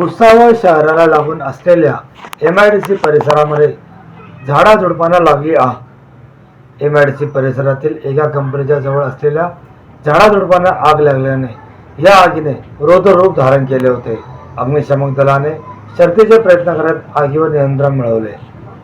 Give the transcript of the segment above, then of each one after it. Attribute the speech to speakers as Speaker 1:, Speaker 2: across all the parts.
Speaker 1: भुसावळ शहराला लागून असलेल्या एम आय डी सी परिसरामध्ये झाडाझुडपांना लागली आग. एम आय डी सी परिसरातील एका कंपनीच्या जवळ असलेल्या झाडाझुडपांना आग लागल्याने या आगीने रोधरूप धारण केले होते. अग्निशमक दलाने शर्तीचे प्रयत्न करत आगीवर नियंत्रण मिळवले.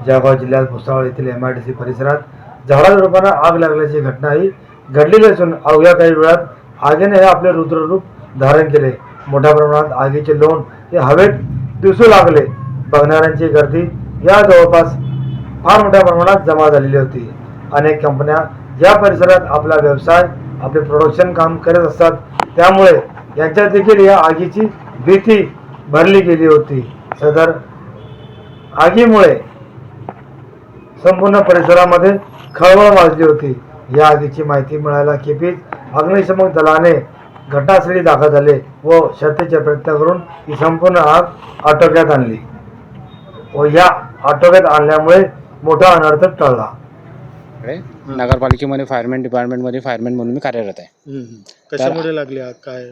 Speaker 1: जळगाव जिल्ह्यात भुसावळ येथील एम आय डी सी परिसरात झाडाझुडपांना आग लागल्याची घटना ही घडलेली असून अवघ्या काही वेळात आगीने हे आपले रुद्ररूप धारण केले. मोठ्या प्रमाणात आगीचे लोण हे हवेत दिसू लागले. बघणाऱ्यांची गर्दी या जवळपास फार मोठ्या प्रमाणात जमा झालेली होती. अनेक कंपन्या या परिसरात आपला व्यवसाय आपले प्रोडक्शन काम करत असतात त्यामुळे यांच्यात देखील या आगीची भीती भरली गेली होती. सदर आगीमुळे संपूर्ण परिसरामध्ये खळबळ माजली होती. या आगीची माहिती मिळायला केपीच अग्निशमक दलाने घटनास्थळी दाखल झाले व शर्तीचे प्रयत्न करून ही संपूर्ण आग आटोक्यात आणली. व या आटोक्यात आणल्यामुळे मोठा अनर्थ टळला.
Speaker 2: नगरपालिकेमध्ये फायरमॅन डिपार्टमेंटमध्ये फायरमॅन म्हणून मी कार्यरत आहे.
Speaker 3: कशामुळे लागली आग? काय?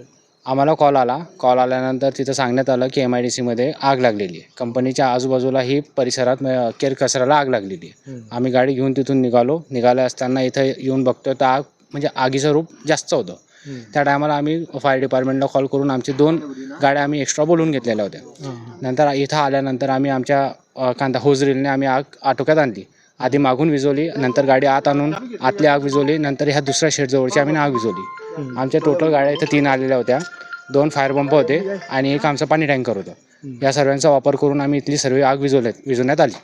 Speaker 2: आम्हाला कॉल आला. कॉल आल्यानंतर तिथं सांगण्यात आलं की एम आय डी सीमध्ये आग लागलेली आहे. कंपनीच्या आजूबाजूला ही परिसरात म- केर कचऱ्याला आग लागलेली आहे. आम्ही गाडी घेऊन तिथून निघालो. निघाले असताना इथं येऊन बघतोय तर आग म्हणजे आगीचं रूप जास्त होतं. त्या टायमाला आम्ही फायर डिपार्टमेंटला कॉल करून आमची दोन गाड्या आम्ही एक्स्ट्रा बोलवून घेतलेल्या होत्या. नंतर इथं आल्यानंतर आम्ही आमच्या कांदा होजरीलने आम्ही आग आटोक्यात आणली आधी मागून विजवली नंतर गाडी आत आणून आतली आग विजवली नंतर ह्या दुसऱ्या शेडजवळची आम्ही आग विजवली. आमच्या टोटल गाड्या इथं तीन आलेल्या होत्या दोन फायर पंप होते आणि एक आमचं पाणी टँकर होतं. या सर्वांचा वापर करून आम्ही इथली सर्व आग विजवल्यात विजवण्यात आली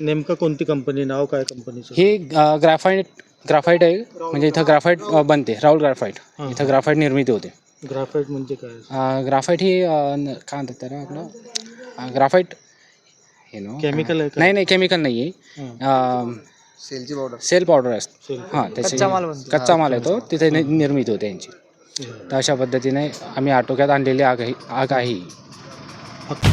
Speaker 3: नेमकं कोणती कंपनी नाव काय कंपनीचं
Speaker 2: ही ग्राफाईट ग्राफाईट आहे म्हणजे इथं ग्राफाईट बनते राहुल ग्राफाईट
Speaker 3: हां.
Speaker 2: इथं ग्राफाईट निर्मिती होते.
Speaker 3: ग्राफाईट म्हणजे काय?
Speaker 2: ग्राफाईट ही काय म्हणतात त्याला आपलं? ग्राफाईट हे नो
Speaker 3: केमिकल आहे का?
Speaker 2: नाही नाही केमिकल नाही आहे
Speaker 3: हां.
Speaker 2: सेल पावडर असते.
Speaker 3: सेल.
Speaker 2: हां त्याची कच्चा माल येतो तिथे नि- निर्मिती होते यांची. तर अशा पद्धतीने आम्ही आटोक्यात आणलेली आग आहे आग आहे ही.
Speaker 3: फक्त